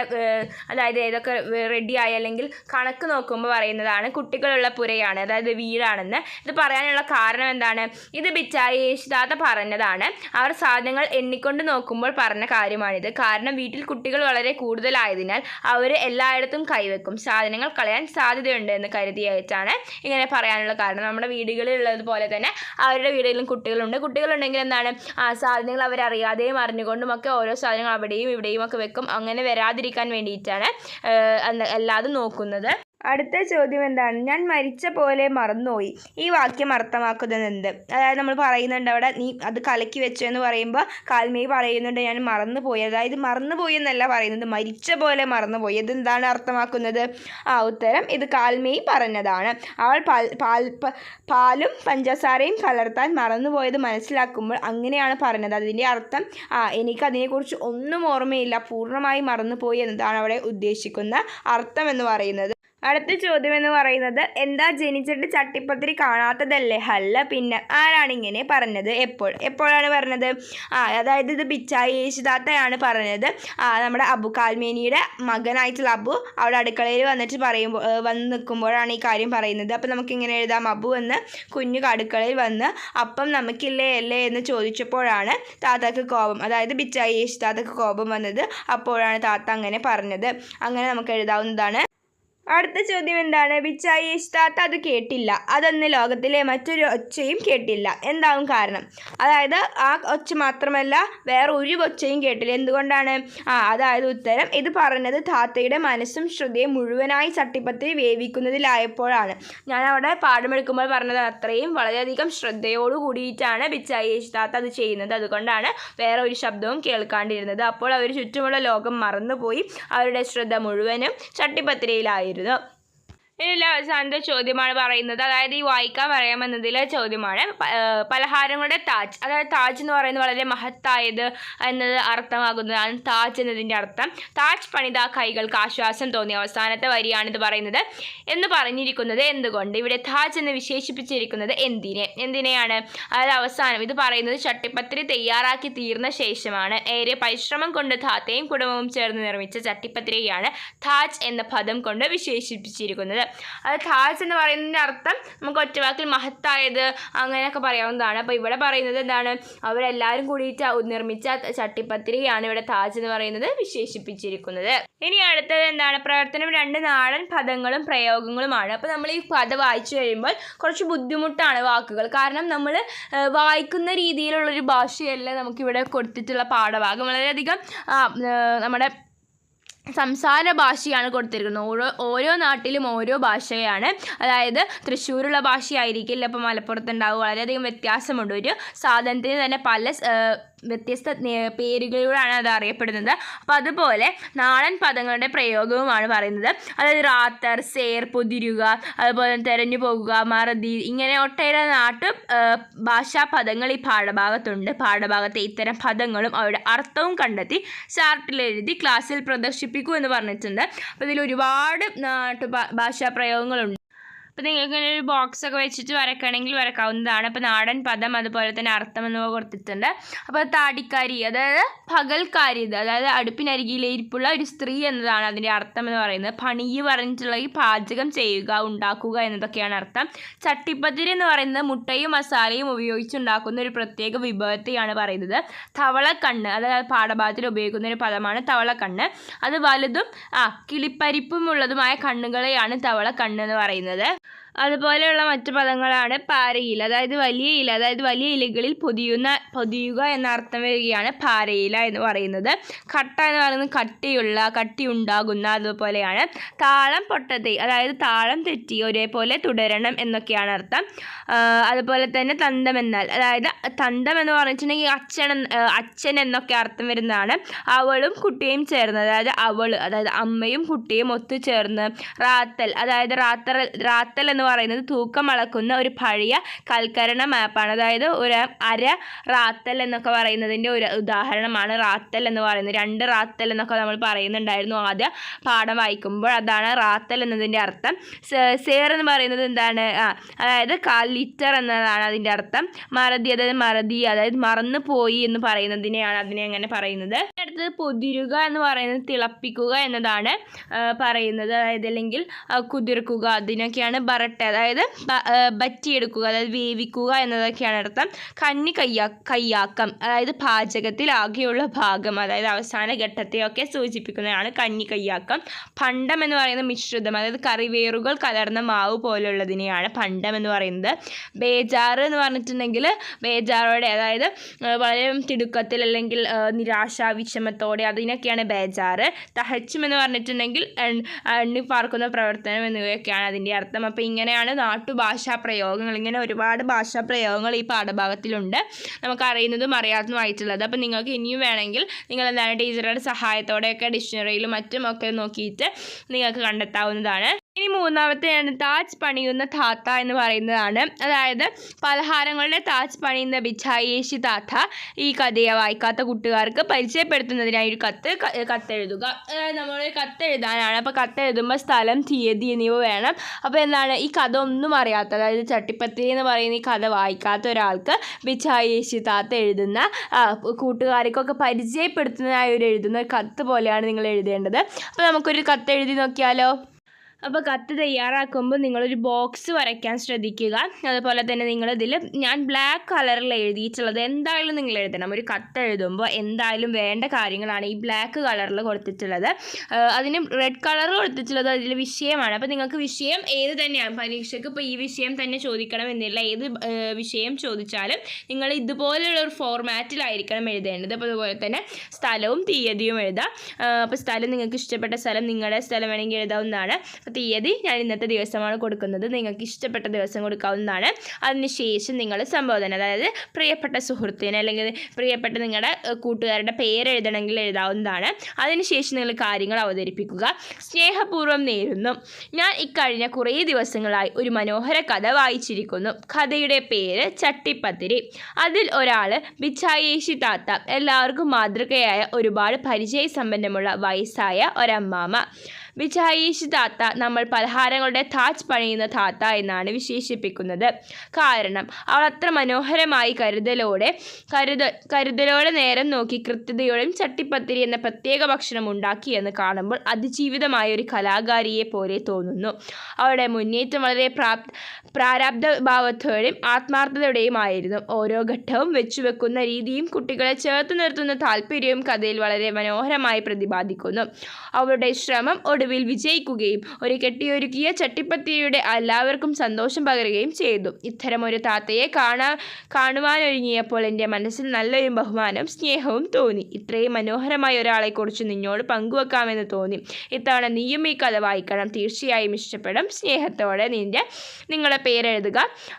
അതായത് ഏതൊക്കെ റെഡിയായി അല്ലെങ്കിൽ കണക്ക് നോക്കുമ്പോൾ പറയുന്നതാണ് കുട്ടികളുള്ള പുരയാണ് അതായത് വീടാണെന്ന്. ഇത് പറയാനുള്ള കാരണം എന്താണ്? ഇത് ബിച്ചായി യേശുദാത്ത പറഞ്ഞതാണ്. അവർ സാധനങ്ങൾ എണ്ണിക്കൊണ്ട് നോക്കുമ്പോൾ പറഞ്ഞ കാര്യമാണിത്. കാരണം വീട്ടിൽ കുട്ടികൾ വളരെ കൂടുതലായതിനാൽ അവർ എല്ലായിടത്തും കൈവെക്കും. സാധനങ്ങൾ കളയാൻ സാധ്യതയുണ്ട് എന്ന് കരുതിയായിട്ടാണ് ഇങ്ങനെ പറയാനുള്ള കാരണം. നമ്മുടെ വീടുകളിലുള്ളത് പോലെ തന്നെ അവരുടെ വീടുകളിലും കുട്ടികളുണ്ട്. കുട്ടികളുണ്ടെങ്കിൽ എന്താണ്? ആ സാധനങ്ങൾ അവരറിയാതെയും അറിഞ്ഞുകൊണ്ടും ഒക്കെ ഓരോ സാധനങ്ങൾ അവിടെയും ഇവിടെയും ഒക്കെ വെക്കും. അങ്ങനെ വരാതിരിക്കാൻ വേണ്ടിയിട്ടാണ് എല്ലാതും നോക്കുന്നത്. അടുത്ത ചോദ്യം എന്താണ്? ഞാൻ മരിച്ച പോലെ മറന്നുപോയി. ഈ വാക്യം അർത്ഥമാക്കുന്നത് എന്ത് അതായത് നമ്മൾ പറയുന്നുണ്ട് അവിടെ നീ അത് കലക്കി വെച്ചു എന്ന് പറയുമ്പോൾ കാൽമേയി പറയുന്നുണ്ട് ഞാൻ മറന്നുപോയി. അതായത് മറന്നുപോയി എന്നല്ല പറയുന്നത്. മരിച്ച പോലെ മറന്നുപോയി. ഇതെന്താണ് അർത്ഥമാക്കുന്നത്? ആ ഉത്തരം ഇത് കാൽമേയി പറഞ്ഞതാണ്. അവൾ പാൽ പാൽ പാലും പഞ്ചസാരയും കലർത്താൻ മറന്നുപോയത് മനസ്സിലാക്കുമ്പോൾ അങ്ങനെയാണ് പറഞ്ഞത്. അതിന്റെ അർത്ഥം ആ എനിക്ക് അതിനെക്കുറിച്ച് ഒന്നും ഓർമ്മയില്ല. പൂർണമായി മറന്നുപോയി എന്നതാണ് അവിടെ ഉദ്ദേശിക്കുന്ന അർത്ഥം എന്ന് പറയുന്നത്. അടുത്ത ചോദ്യം എന്ന് പറയുന്നത് എന്താ ജനിച്ചിട്ട് ചട്ടിപ്പത്തിരി കാണാത്തതല്ലേ? അല്ല പിന്നെ ആരാണ് ഇങ്ങനെ പറഞ്ഞത്? എപ്പോൾ? എപ്പോഴാണ് പറഞ്ഞത്? ആ അതായത് ഇത് ബിച്ചായി യേശുദാത്തയാണ് പറഞ്ഞത്. ആ നമ്മുടെ അബു കാൽമേനിയുടെ മകനായിട്ടുള്ള അബു അവിടെ അടുക്കളയിൽ വന്നിട്ട് പറയുമ്പോൾ വന്ന് നിൽക്കുമ്പോഴാണ് ഈ കാര്യം പറയുന്നത്. അപ്പം നമുക്ക് ഇങ്ങനെ എഴുതാം. അബു എന്ന് കുഞ്ഞു അടുക്കളയിൽ വന്ന് അപ്പം നമുക്കില്ലേ അല്ലേ എന്ന് ചോദിച്ചപ്പോഴാണ് താത്താക്ക് കോപം. അതായത് ബിച്ചായി യേശുദാത്തക്ക് കോപം വന്നത്. അപ്പോഴാണ് താത്ത അങ്ങനെ പറഞ്ഞത്. അങ്ങനെ നമുക്ക് എഴുതാവുന്നതാണ്. അടുത്ത ചോദ്യം എന്താണ്? ബിച്ചായി ഇഷ്ടാത്ത അത് കേട്ടില്ല. അതൊന്ന് ലോകത്തിലെ മറ്റൊരു ഒച്ചയും കേട്ടില്ല. എന്താവും കാരണം? അതായത് ആ ഒച്ച മാത്രമല്ല വേറെ ഒരു ഒച്ചയും കേട്ടില്ല. എന്തുകൊണ്ടാണ്? ആ അതായത് ഉത്തരം ഇത് പറഞ്ഞത് താത്തയുടെ മനസ്സും ശ്രദ്ധയും മുഴുവനായി ചട്ടിപ്പത്തിൽ വേവിക്കുന്നതിലായപ്പോഴാണ്. ഞാൻ അവിടെ പാഠമെടുക്കുമ്പോൾ പറഞ്ഞത് അത്രയും വളരെയധികം ശ്രദ്ധയോട് കൂടിയിട്ടാണ് ബിച്ചായി ഇഷ്ടാത്ത അത് ചെയ്യുന്നത്. അതുകൊണ്ടാണ് വേറെ ഒരു ശബ്ദവും കേൾക്കാണ്ടിരുന്നത്. അപ്പോൾ അവർ ചുറ്റുമുള്ള ലോകം മറന്നുപോയി. അവരുടെ ശ്രദ്ധ മുഴുവനും ചട്ടിപ്പത്തിരിയിലായിരുന്നു. it up. ഇതിലെ അവസാനത്തെ ചോദ്യമാണ് പറയുന്നത്. അതായത് ഈ വായിക്കാൻ പറയാമെന്നതിലെ ചോദ്യമാണ്. പലഹാരങ്ങളുടെ താജ്. അതായത് താജ് എന്ന് പറയുന്നത് വളരെ മഹത്തായത് എന്നത് അർത്ഥമാകുന്നതാണ് താജ് എന്നതിന്റെ അർത്ഥം. താജ് പണിത കൈകൾക്ക് ആശ്വാസം തോന്നി അവസാനത്തെ വരിയാണിത് പറയുന്നത്. എന്ന് പറഞ്ഞിരിക്കുന്നത് എന്തുകൊണ്ട്? ഇവിടെ താജ് എന്ന് വിശേഷിപ്പിച്ചിരിക്കുന്നത് എന്തിനെ? എന്തിനെയാണ്? അതായത് അവസാനം ഇത് പറയുന്നത് ചട്ടിപ്പത്തിരി തയ്യാറാക്കി തീർന്ന ശേഷമാണ്. ഏറെ പരിശ്രമം കൊണ്ട് താത്തയും കുടുംബവും ചേർന്ന് നിർമ്മിച്ച ചട്ടിപ്പത്തിരിയാണ് താജ് എന്ന പദം കൊണ്ട് വിശേഷിപ്പിച്ചിരിക്കുന്നത്. അത് താജ് എന്ന് പറയുന്നതിന്റെ അർത്ഥം നമുക്ക് ഒറ്റവാക്കിൽ മഹത്തായത് അങ്ങനെയൊക്കെ പറയാവുന്നതാണ്. അപ്പോൾ ഇവിടെ പറയുന്നത് എന്താണ്? അവരെല്ലാവരും കൂടിയിട്ട് നിർമ്മിച്ച ചട്ടിപ്പത്തിരിയാണ് ഇവിടെ താജ് എന്ന് പറയുന്നത് വിശേഷിപ്പിച്ചിരിക്കുന്നത്. ഇനി അടുത്തത് എന്താണ്? പ്രവർത്തനം രണ്ട് നാടൻ പദങ്ങളും പ്രയോഗങ്ങളുമാണ്. അപ്പോൾ നമ്മൾ ഈ പദം വായിച്ചു കഴിയുമ്പോൾ കുറച്ച് ബുദ്ധിമുട്ടാണ് വാക്കുകൾ. കാരണം നമ്മൾ വായിക്കുന്ന രീതിയിലുള്ളൊരു ഭാഷയല്ല നമുക്കിവിടെ കൊടുത്തിട്ടുള്ള പാഠഭാഗം. വളരെയധികം നമ്മുടെ സംസാര ഭാഷയാണ് കൊടുത്തിരിക്കുന്നത്. ഓരോ ഓരോ നാട്ടിലും ഓരോ ഭാഷയാണ്. അതായത് തൃശ്ശൂരുള്ള ഭാഷയായിരിക്കില്ല ഇപ്പോൾ മലപ്പുറത്തുണ്ടാവും വളരെയധികം വ്യത്യാസമുണ്ട്. ഒരു സാധനത്തിന് തന്നെ പല വ്യത്യസ്ത പേരുകളിലൂടെയാണ് അത് അറിയപ്പെടുന്നത്. അപ്പോൾ അതുപോലെ നാടൻ പദങ്ങളുടെ പ്രയോഗവുമാണ് പറയുന്നത്. അതായത് റാത്തർ സേർ പൊതിരുക അതുപോലെ തെരഞ്ഞു പോകുക മറതി ഇങ്ങനെ ഒട്ടേറെ നാട്ടു ഭാഷാ പദങ്ങൾ ഈ പാഠഭാഗത്തുണ്ട്. പാഠഭാഗത്തെ ഇത്തരം പദങ്ങളും അവരുടെ അർത്ഥവും കണ്ടെത്തി ചാർട്ടിൽ എഴുതി ക്ലാസ്സിൽ പ്രദർശിപ്പിക്കൂ എന്ന് പറഞ്ഞിട്ടുണ്ട്. അപ്പോൾ ഇതിൽ ഒരുപാട് നാട്ടു ഭാഷാ പ്രയോഗങ്ങളുണ്ട്. അപ്പോൾ നിങ്ങൾക്ക് ഇങ്ങനെ ഒരു ബോക്സ് ഒക്കെ വെച്ചിട്ട് വരക്കണമെങ്കിൽ വരക്കാവുന്നതാണ്. അപ്പോൾ നാടൻ പദം അതുപോലെ തന്നെ അർത്ഥം എന്നിവ കൊടുത്തിട്ടുണ്ട്. അപ്പോൾ താടിക്കാരി അതായത് പകൽക്കാരി അതായത് അടുപ്പിനരികിലെ ഇരിപ്പുള്ള ഒരു സ്ത്രീ എന്നതാണ് അതിന്റെ അർത്ഥം എന്ന് പറയുന്നത്. പണിയ് പറഞ്ഞിട്ടുള്ള ഈ പാചകം ചെയ്യുക ഉണ്ടാക്കുക എന്നതൊക്കെയാണ് അർത്ഥം. ചട്ടിപ്പത്തിരി എന്ന് പറയുന്നത് മുട്ടയും മസാലയും ഉപയോഗിച്ചുണ്ടാക്കുന്ന ഒരു പ്രത്യേക വിഭവത്തെയാണ് പറയുന്നത്. തവളക്കണ്ണ് അതായത് പാഠഭാഗത്തിൽ ഉപയോഗിക്കുന്ന ഒരു പദമാണ് തവളക്കണ്ണ്. അത് വലുതും ആ കിളിപ്പരിപ്പും ഉള്ളതുമായ കണ്ണുകളെയാണ് തവളക്കണ്ണ് എന്ന് പറയുന്നത്. അതുപോലെയുള്ള മറ്റു പദങ്ങളാണ് പാരയില അതായത് വലിയ ഇല അതായത് വലിയ ഇലകളിൽ പൊതിയുന്ന പൊതിയുക എന്ന അർത്ഥം വരികയാണ് പാരയില എന്ന് പറയുന്നത്. കട്ട എന്ന് പറയുന്നത് കട്ടിയുള്ള കട്ടി ഉണ്ടാകുന്ന അതുപോലെയാണ്. താളം പൊട്ടത്തെ അതായത് താളം തെറ്റി ഒരേപോലെ തുടരണം എന്നൊക്കെയാണ് അർത്ഥം. അതുപോലെ തന്നെ തന്തം എന്നാൽ അതായത് തന്തം എന്ന് പറഞ്ഞിട്ടുണ്ടെങ്കിൽ അച്ഛൻ അച്ഛൻ എന്നൊക്കെ അർത്ഥം വരുന്നതാണ്. അവളും കുട്ടിയും ചേർന്ന് അതായത് അവൾ അതായത് അമ്മയും കുട്ടിയും ഒത്തുചേർന്ന് റാത്തൽ അതായത് റാത്തൽ റാത്തൽ എന്ന് പറയുന്നത് തൂക്കം അളക്കുന്ന ഒരു പഴയ കൽക്കരണ മാപ്പാണ് അതായത് ഒരു അര റാത്തൽ എന്നൊക്കെ പറയുന്നതിന്റെ ഒരു ഉദാഹരണമാണ്. റാത്തൽ എന്ന് പറയുന്നത്. രണ്ട് റാത്തൽ എന്നൊക്കെ നമ്മൾ പറയുന്നുണ്ടായിരുന്നു ആദ്യ പാഠം വായിക്കുമ്പോൾ. അതാണ് റാത്തൽ എന്നതിന്റെ അർത്ഥം. സേർ എന്ന് പറയുന്നത് എന്താണ്? അതായത് കാൽ ലിറ്റർ എന്നതാണ് അതിന്റെ അർത്ഥം. മറതി അതായത് മറതി അതായത് മറന്നു പോയി എന്ന് പറയുന്നതിനെയാണ് അതിനെ അങ്ങനെ പറയുന്നത്. അടുത്തത് പൊതിരുക എന്ന് പറയുന്നത് തിളപ്പിക്കുക എന്നതാണ് പറയുന്നത്. അതായത് അല്ലെങ്കിൽ കുതിർക്കുക. അതിനൊക്കെയാണ് ബറട്ട അതായത് ബ- ആ, ബറ്റിയെടുക്കുക അതായത് വേവിക്കുക എന്നതൊക്കെയാണ് അർത്ഥം കന്നി കയ്യാ കയ്യാക്കം അതായത് പാചകത്തിൽ ആകെയുള്ള ഭാഗം അതായത് അവസാന ഘട്ടത്തെയൊക്കെ സൂചിപ്പിക്കുന്നതാണ് കന്നി കയ്യാക്കം. പണ്ടം എന്ന് പറയുന്നത് മിശ്രിതം അതായത് കറിവേറുകൾ കലർന്ന മാവ് പോലുള്ളതിനെയാണ് പണ്ടം എന്ന് പറയുന്നത്. ബേജാറ് എന്ന് പറഞ്ഞിട്ടുണ്ടെങ്കിൽ ബേജാറോടെ അതായത് വളരെ തിടുക്കത്തിൽ അല്ലെങ്കിൽ നിരാശ വിഷമത്തോടെ അതിനൊക്കെയാണ് ബേജാറ്. തഹച്ചും എന്ന് പറഞ്ഞിട്ടുണ്ടെങ്കിൽ എണ്ണി പാർക്കുന്ന പ്രവർത്തനം എന്നിവയൊക്കെയാണ് അതിന്റെ അർത്ഥം. അപ്പോൾ ഇങ്ങനെയാണ് നാട്ടുഭാഷാ പ്രയോഗങ്ങൾ. ഇങ്ങനെ ഒരുപാട് ഭാഷാ പ്രയോഗങ്ങൾ ഈ പാഠഭാഗത്തിലുണ്ട്. നമുക്ക് അറിയുന്നതും അറിയാത്തതുമായിട്ടുള്ളത് അപ്പോൾ നിങ്ങൾക്ക് ഇനിയും വേണമെങ്കിൽ നിങ്ങൾ എന്താണ് ടീച്ചറുടെ സഹായത്തോടെയൊക്കെ ഡിക്ഷണറിയിലും മറ്റും ഒക്കെ നോക്കിയിട്ട് നിങ്ങൾക്ക് കണ്ടെത്താവുന്നതാണ്. ഇനി മൂന്നാമത്തെയാണ് താജ് പണിയുന്ന താത്ത എന്ന് പറയുന്നതാണ്. അതായത് പലഹാരങ്ങളുടെ താജ് പണിയുന്ന ബിച്ചായേഷി താത്ത ഈ കഥയെ വായിക്കാത്ത കുട്ടുകാർക്ക് പരിചയപ്പെടുത്തുന്നതിനായി ഒരു കത്ത് കത്തെഴുതുക. അതായത് നമ്മൾ കത്തെഴുതാനാണ്. അപ്പോൾ കത്തെഴുതുമ്പോൾ സ്ഥലം തീയതി എന്നിവ വേണം. അപ്പോൾ എന്താണ്? ഈ കഥ ഒന്നും അറിയാത്ത അതായത് ചട്ടിപ്പത്തിരി എന്ന് പറയുന്ന ഈ കഥ വായിക്കാത്ത ഒരാൾക്ക് ബിച്ചായേഷി താത്ത എഴുതുന്ന കൂട്ടുകാർക്കൊക്കെ പരിചയപ്പെടുത്തുന്നതിനായി ഒരു എഴുതുന്ന ഒരു കത്ത് പോലെയാണ് നിങ്ങൾ എഴുതേണ്ടത്. അപ്പോൾ നമുക്കൊരു കത്ത് എഴുതി നോക്കിയാലോ? അപ്പോൾ കത്ത് തയ്യാറാക്കുമ്പോൾ നിങ്ങളൊരു ബോക്സ് വരയ്ക്കാൻ ശ്രദ്ധിക്കുക. അതുപോലെ തന്നെ നിങ്ങളിതിൽ ഞാൻ ബ്ലാക്ക് കളറിൽ എഴുതിയിട്ടുള്ളത് എന്തായാലും നിങ്ങൾ എഴുതണം. ഒരു കത്ത് എഴുതുമ്പോൾ എന്തായാലും വേണ്ട കാര്യങ്ങളാണ് ഈ ബ്ലാക്ക് കളറിൽ കൊടുത്തിട്ടുള്ളത്. അതിന് റെഡ് കളർ കൊടുത്തിട്ടുള്ളത് അതിൽ വിഷയമാണ്. അപ്പോൾ നിങ്ങൾക്ക് വിഷയം ഏത് തന്നെയാണ് പരീക്ഷയ്ക്ക് ഇപ്പോൾ ഈ വിഷയം തന്നെ ചോദിക്കണം എന്നില്ല ഏത് വിഷയം ചോദിച്ചാലും നിങ്ങൾ ഇതുപോലെയുള്ള ഒരു ഫോർമാറ്റിലായിരിക്കണം എഴുതേണ്ടത്. അപ്പോൾ അതുപോലെ തന്നെ സ്ഥലവും തീയതിയും എഴുതാം. അപ്പോൾ സ്ഥലം നിങ്ങൾക്ക് ഇഷ്ടപ്പെട്ട സ്ഥലം നിങ്ങളുടെ സ്ഥലം വേണമെങ്കിൽ എഴുതാവുന്നതാണ്. തീയതി ഞാൻ ഇന്നത്തെ ദിവസമാണ് കൊടുക്കുന്നത്. നിങ്ങൾക്ക് ഇഷ്ടപ്പെട്ട ദിവസം കൊടുക്കാവുന്നതാണ്. അതിനുശേഷം നിങ്ങൾ സംബോധന അതായത് പ്രിയപ്പെട്ട സുഹൃത്തിന് അല്ലെങ്കിൽ പ്രിയപ്പെട്ട നിങ്ങളുടെ കൂട്ടുകാരുടെ പേര് എഴുതണമെങ്കിൽ എഴുതാവുന്നതാണ്. അതിനുശേഷം നിങ്ങൾ കാര്യങ്ങൾ അവതരിപ്പിക്കുക. സ്നേഹപൂർവം നേരുന്നു. ഞാൻ ഇക്കഴിഞ്ഞ കുറേ ദിവസങ്ങളായി ഒരു മനോഹര കഥ വായിച്ചിരിക്കുന്നു. കഥയുടെ പേര് ചട്ടിപ്പത്തിരി. അതിൽ ഒരാൾ ബിച്ചായേഷി താത്ത എല്ലാവർക്കും മാതൃകയായ ഒരുപാട് പരിചയസമ്പന്നമുള്ള വയസ്സായ ഒരമ്മാമ. ബിച്ചായേഷി താത്ത നമ്മൾ പലഹാരങ്ങളുടെ താജ് പണിയുന്ന താത്ത എന്നാണ് വിശേഷിപ്പിക്കുന്നത്. കാരണം അവൾ അത്ര മനോഹരമായി കരുതലോടെ കരുത കരുതലോടെ നേരം നോക്കി കൃത്യതയോടെയും ചട്ടിപ്പത്തിരി എന്ന പ്രത്യേക ഭക്ഷണം ഉണ്ടാക്കിയെന്ന് കാണുമ്പോൾ അതിജീവിതമായ ഒരു കലാകാരിയെ പോലെ തോന്നുന്നു. അവളുടെ മുന്നേറ്റം വളരെ പ്രാപ്ത പ്രാരാബ്ധ ഭാവത്തോടെയും ആത്മാർത്ഥതയോടെയും ആയിരുന്നു. ഓരോ ഘട്ടവും വെച്ചുവെക്കുന്ന രീതിയും കുട്ടികളെ ചേർത്ത് നിർത്തുന്ന താല്പര്യവും കഥയിൽ വളരെ മനോഹരമായി പ്രതിപാദിക്കുന്നു. അവളുടെ ശ്രമം ഒടുവിൽ ഒടുവിൽ വിജയിക്കുകയും ഒരു കെട്ടിയൊരുക്കിയ ചട്ടിപ്പത്തിരിയുടെ എല്ലാവർക്കും സന്തോഷം പകരുകയും ചെയ്തു. ഇത്തരം ഒരു താത്തയെ കാണാ കാണുവാനൊരുങ്ങിയപ്പോൾ എന്റെ മനസ്സിൽ നല്ലൊരു ബഹുമാനം സ്നേഹവും തോന്നി. ഇത്രയും മനോഹരമായ ഒരാളെക്കുറിച്ച് നിന്നോട് പങ്കുവെക്കാമെന്ന് തോന്നി. ഇത്തവണ നീയും ഈ കഥ വായിക്കണം. തീർച്ചയായും ഇഷ്ടപ്പെടും. സ്നേഹത്തോടെ നിന്റെ നിങ്ങളുടെ പേരെഴുതുക.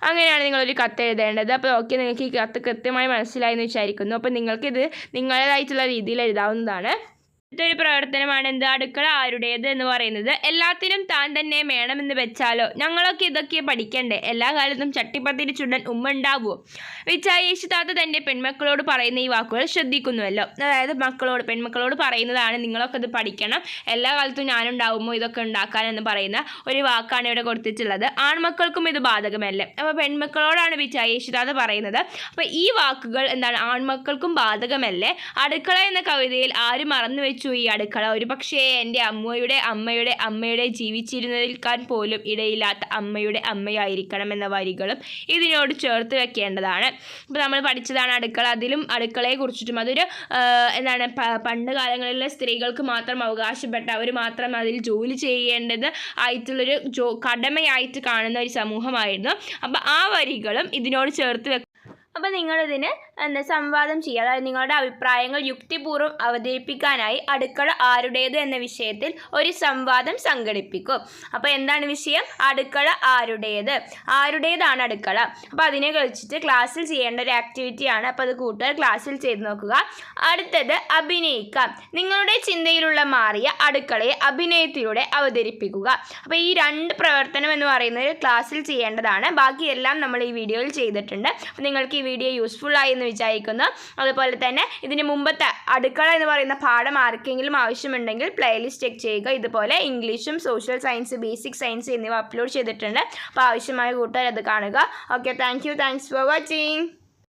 അങ്ങനെയാണ് നിങ്ങളൊരു കത്ത് എഴുതേണ്ടത്. അപ്പോൾ ഓക്കെ നിങ്ങൾക്ക് ഈ കത്ത് കൃത്യമായി മനസ്സിലായി എന്ന് വിചാരിക്കുന്നു. അപ്പോൾ നിങ്ങൾക്കിത് നിങ്ങളുടേതായിട്ടുള്ള രീതിയിൽ എഴുതാവുന്നതാണ്. ഇതൊരു പ്രവർത്തനമാണ് എന്ത്? അടുക്കള ആരുടേത് എന്ന് പറയുന്നത്. എല്ലാത്തിനും താൻ തന്നെ വേണമെന്ന് വെച്ചാലോ? ഞങ്ങളൊക്കെ ഇതൊക്കെ പഠിക്കണ്ടേ? എല്ലാ കാലത്തും ചട്ടിപ്പത്തിരി ചുണ്ടൻ ഉമ്മ ഉണ്ടാവുമോ വിച്ചായി യേശുദാത്ത തന്റെ പെൺമക്കളോട് പറയുന്ന ഈ വാക്കുകൾ ശ്രദ്ധിക്കുന്നുവല്ലോ. അതായത് മക്കളോട് പെൺമക്കളോട് പറയുന്നതാണ് നിങ്ങളൊക്കെ ഇത് പഠിക്കണം. എല്ലാ കാലത്തും ഞാനുണ്ടാവുമോ? ഇതൊക്കെ ഉണ്ടാക്കാൻ എന്ന് പറയുന്ന ഒരു വാക്കാണ് ഇവിടെ കൊടുത്തിട്ടുള്ളത്. ആൺമക്കൾക്കും ഇത് ബാധകമല്ലേ? അപ്പോൾ പെൺമക്കളോടാണ് വിച്ചായി യേശുദാത്ത പറയുന്നത്. അപ്പോൾ ഈ വാക്കുകൾ എന്താണ്? ആൺമക്കൾക്കും ബാധകമല്ലേ? അടുക്കള എന്ന കവിതയിൽ ആരും മറന്നു വെച്ചു ഈ അടുക്കള. ഒരു പക്ഷേ എന്റെ അമ്മയുടെ അമ്മയുടെ അമ്മയുടെ ജീവിച്ചിരുന്നതിൽക്കാൻ പോലും ഇടയില്ലാത്ത അമ്മയുടെ അമ്മയായിരിക്കണം എന്ന വരികളും ഇതിനോട് ചേർത്ത് വെക്കേണ്ടതാണ്. ഇപ്പോൾ നമ്മൾ പഠിച്ചതാണ് അടുക്കള. അതിലും അടുക്കളയെ കുറിച്ചിട്ടും അതൊരു എന്താണ് പണ്ട് കാലങ്ങളിലെ സ്ത്രീകൾക്ക് മാത്രം അവകാശപ്പെട്ട അവർ മാത്രം അതിൽ ജോലി ചെയ്യേണ്ടത് ആയിട്ടുള്ളൊരു ജോ കടമയായിട്ട് കാണുന്ന ഒരു സമൂഹമായിരുന്നു. അപ്പോൾ ആ വരികളും ഇതിനോട് ചേർത്ത് അപ്പോൾ നിങ്ങളിതിന് എന്താ സംവാദം ചെയ്യുക. അതായത് നിങ്ങളുടെ അഭിപ്രായങ്ങൾ യുക്തിപൂർവം അവതരിപ്പിക്കാനായി അടുക്കള ആരുടേത് എന്ന വിഷയത്തിൽ ഒരു സംവാദം സംഘടിപ്പിക്കും. അപ്പോൾ എന്താണ് വിഷയം? അടുക്കള ആരുടേത്? ആരുടേതാണ് അടുക്കള? അപ്പോൾ അതിനെ കഴിച്ചിട്ട് ക്ലാസ്സിൽ ചെയ്യേണ്ട ഒരു ആക്ടിവിറ്റിയാണ് അപ്പോൾ അത് കൂട്ടുകാർ ക്ലാസ്സിൽ ചെയ്ത് നോക്കുക. അടുത്തത് അഭിനയിക്കാം നിങ്ങളുടെ ചിന്തയിലുള്ള മാറിയ അടുക്കളയെ അഭിനയത്തിലൂടെ അവതരിപ്പിക്കുക. അപ്പോൾ ഈ രണ്ട് പ്രവർത്തനം എന്ന് പറയുന്നത് ക്ലാസ്സിൽ ചെയ്യേണ്ടതാണ്. ബാക്കിയെല്ലാം നമ്മൾ ഈ വീഡിയോയിൽ ചെയ്തിട്ടുണ്ട്. നിങ്ങൾക്ക് ഈ വീഡിയോ യൂസ്ഫുൾ ആയി എന്ന് വിചാരിക്കുന്നു. അതുപോലെ തന്നെ ഇതിന് മുമ്പത്തെ അടുക്കള എന്ന് പറയുന്ന പാഠം ആർക്കെങ്കിലും ആവശ്യമുണ്ടെങ്കിൽ പ്ലേലിസ്റ്റ് ചെക്ക് ചെയ്യുക. ഇതുപോലെ ഇംഗ്ലീഷും സോഷ്യൽ സയൻസ് ബേസിക് സയൻസ് എന്നിവ അപ്ലോഡ് ചെയ്തിട്ടുണ്ട്. അപ്പോൾ ആവശ്യമായ കൂട്ടുകാർ അത് കാണുക. Okay thank you thanks for watching